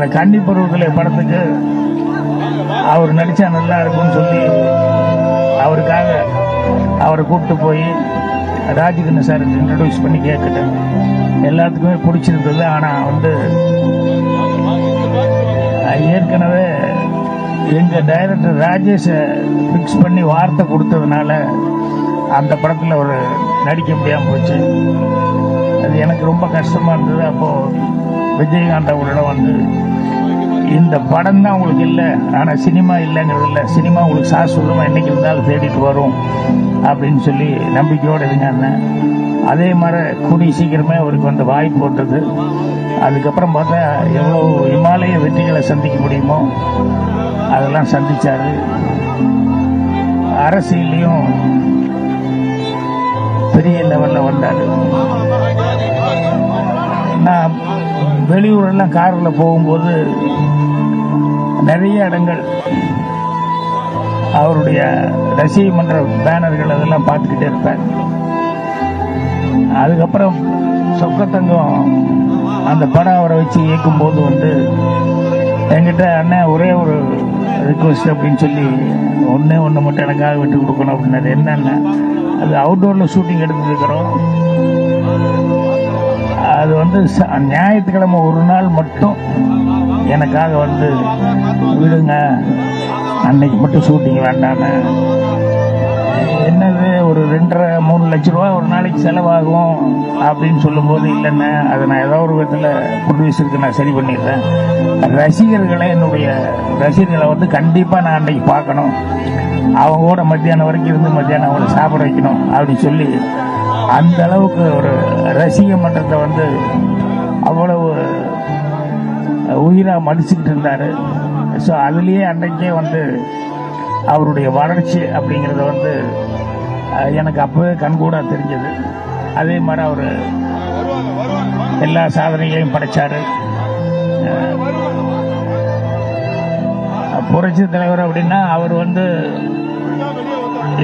அந்த கன்னி பருவத்தில் படத்துக்கு அவர் நடித்தா நல்லா இருக்கும்னு சொல்லி அவருக்காக அவரை கூப்பிட்டு போய் ராஜகண்ண சார் இன்ட்ரடியூஸ் பண்ணி கேட்கிட்டேன் எல்லாத்துக்குமே பிடிச்சிருந்தது. ஆனால் வந்து ஏற்கனவே எங்கள் டைரக்டர் ராஜேஷை ஃபிக்ஸ் பண்ணி வார்த்தை கொடுத்ததுனால அந்த படத்தில் ஒரு நடிக்க முடியாமல் போச்சு. அது எனக்கு ரொம்ப கஷ்டமாக இருந்தது. அப்போது விஜயகாந்த் அவர்களிடம் வந்து இந்த படம் தான் உங்களுக்கு இல்லை ஆனால் சினிமா இல்லைங்கிறது இல்லை. சினிமா உங்களுக்கு சாஸ்வதமாக என்னைக்கு இருந்தாலும் தேடிட்டு வரும் அப்படின்னு சொல்லி நம்பிக்கையோடு இருங்க அதே மாதிரி கூடிய சீக்கிரமே அவருக்கு வந்து வாய்ப்பு போட்டது. அதுக்கப்புறம் பார்த்தா எவ்வளோ இமாலய வெற்றிகளை சந்திக்க முடியுமோ அதெல்லாம் சந்தித்தார் அரசியல்லையும் பெரிய லெவலில் வந்தார். நான் வெளியூரெல்லாம் காரில் போகும்போது நிறைய இடங்கள் அவருடைய ரசிகை மன்ற பேனர்கள் அதெல்லாம் பார்த்துக்கிட்டே இருப்பேன் அதுக்கப்புறம் சொக்கத்தங்கம் அந்த படம் அவரை வச்சு இயக்கும்போது வந்து என்கிட்ட அண்ணன் ஒரே ஒரு ரிக்வஸ்ட் அப்படின்னு சொல்லி ஒன்றே ஒன்று மட்டும் எனக்காக விட்டு கொடுக்கணும் அப்படின்னாரு. என்னென்ன? அது அவுட்டோரில் ஷூட்டிங் எடுத்துருக்கிறோம் அது வந்து ச- ஞாயிற்றுக்கிழமை ஒரு நாள் மட்டும் எனக்காக வந்து விடுங்க. அன்னைக்கு மட்டும் ஷூட்டிங் வேண்டான்னு. என்னது ஒரு ரெண்டரை மூணு லட்ச ரூபா ஒரு நாளைக்கு செலவாகும் அப்படின்னு சொல்லும்போது இல்லைன்னு அதை நான் ஏதோ ஒரு விதத்தில் ப்ரொடியூசருக்கு நான் சரி பண்ணிடுறேன். ரசிகர்களை என்னுடைய ரசிகர்களை வந்து கண்டிப்பாக நான் அன்றைக்கி பார்க்கணும். அவங்க கூட மத்தியானம் வரைக்கும் இருந்து மத்தியானம் அவங்களை சாப்பிட வைக்கணும் அப்படின்னு சொல்லி அந்த அளவுக்கு ஒரு ரசிக மன்றத்தை வந்து அவ்வளவு உயிராக மதிச்சுக்கிட்டு இருந்தார். ஸோ அதுலேயே அன்றைக்கே வந்து அவருடைய வளர்ச்சி அப்படிங்கிறது வந்து எனக்கு அப்போவே கண்கூடாக தெரிஞ்சது. அதே மாதிரி அவர் எல்லா சாதனைகளையும் படைச்சார். புரட்சி தலைவர் அப்படின்னா அவர் வந்து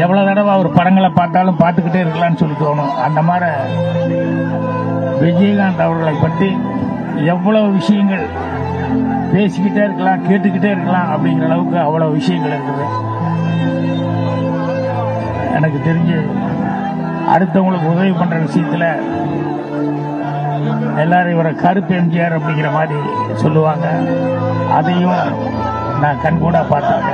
எவ்வளோ தடவை அவர் படங்களை பார்த்தாலும் பார்த்துக்கிட்டே இருக்கலாம்னு சொல்லி தோணும். அந்த மாதிரி விஜயகாந்த் அவர்களை பற்றி எவ்வளவு விஷயங்கள் பேசிக்கிட்டே இருக்கலாம் கேட்டுக்கிட்டே இருக்கலாம் அப்படிங்கிற அளவுக்கு அவ்வளோ விஷயங்கள் இருக்குது. எனக்கு தெரிஞ்சு அடுத்தவங்களுக்கு உதவி பண்ணுற விஷயத்தில் எல்லாரும் இவரை கருப்பு எம்ஜிஆர் அப்படிங்கிற மாதிரி சொல்லுவாங்க. அதையும் நான் கண்கூடா பார்த்தாங்க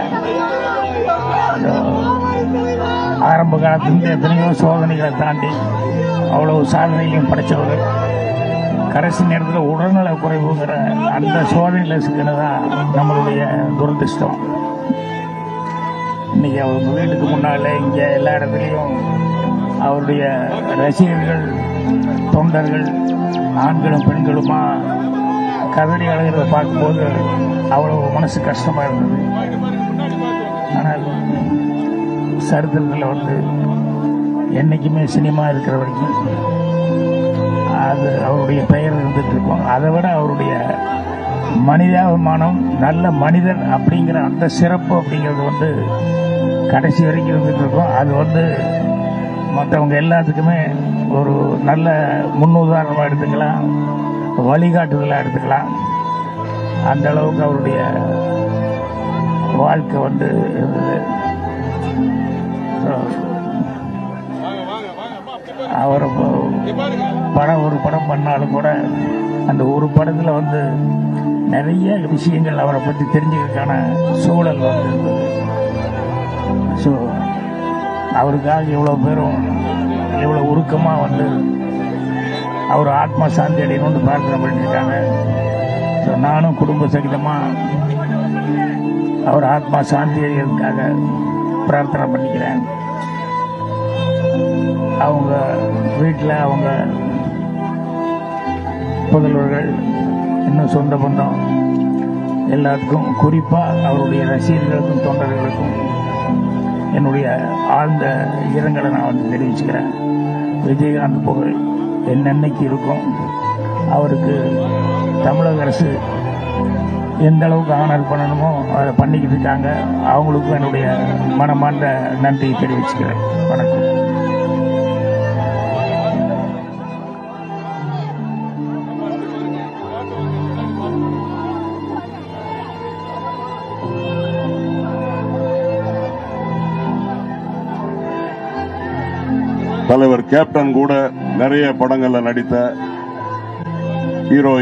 ஆரம்ப காலத்திலிருந்து எத்தனையோ சோதனைகளை தாண்டி அவ்வளவு சாதனைகளையும் படைச்சவர் கடைசி நேரத்தில் உடல்நல குறைவுங்கிற அந்த சோதனையில் சிக்கினதான் நம்மளுடைய துரதிர்ஷ்டம். இன்னைக்கு அவங்க வீட்டுக்கு முன்னால் இங்கே எல்லா இடத்துலையும் அவருடைய ரசிகர்கள் தொண்டர்கள் ஆண்களும் பெண்களுமா கதறி அழகிறத பார்க்கும்போது அவ்வளவு மனசு கஷ்டமாக இருந்தது. ஆனால் சரித்திரத்தில் வந்து என்றைக்குமே சினிமா இருக்கிற வரைக்கும் அது அவருடைய பெயர் இருந்துட்டு இருக்கும். அதை விட அவருடைய மனிதாபிமானம் நல்ல மனிதன் அப்படிங்கிற அந்த சிறப்பு அப்படிங்கிறது வந்து கடைசி வரைக்கும் இருந்துட்டு இருக்கும். அது வந்து மற்றவங்க எல்லாத்துக்குமே ஒரு நல்ல முன்னுதாரணமாக எடுத்துக்கலாம் வழிகாட்டுதலாக எடுத்துக்கலாம். அந்த அளவுக்கு அவருடைய வாழ்க்கை வந்து இருந்தது. So, அவர் படம் ஒரு படம் பண்ணாலும் கூட அந்த ஒரு படத்தில் வந்து நிறைய விஷயங்கள் அவரை பற்றி தெரிஞ்சுக்கிறதுக்கான சூழல் வந்து ஸோ அவருக்காக எவ்வளோ பேரும் எவ்வளோ உருக்கமாக வந்து அவர் ஆத்மா சாந்தி அடையணும்னு பிரார்த்தனை பண்ணியிருக்காங்க ஸோ நானும் குடும்ப சகிதமாக அவர் ஆத்மா சாந்தி அடைகிறதுக்காக பிரார்த்தனை பண்ணிக்கிறேன். அவங்க வீட்டில் அவங்க புதல்வர்கள் இன்னும் சொந்த பந்தம் எல்லாருக்கும் குறிப்பாக அவருடைய ரசிகர்களுக்கும் தொண்டர்களுக்கும் என்னுடைய ஆழ்ந்த இரங்கலை நான் வந்து தெரிவிச்சுக்கிறேன். விஜயகாந்த் புகழ் என்னென்னைக்கு இருக்கும்? அவருக்கு தமிழக அரசு எந்த அளவுக்கு ஆனர் பண்ணணுமோ அதை பண்ணிக்கிட்டு இருக்காங்க. அவங்களுக்கும் என்னுடைய மனமார்ந்த நன்றியை தெரிவிச்சுக்கிறேன். வணக்கம். தலைவர் கேப்டன் கூட நிறைய படங்களில் நடித்த ஹீரோ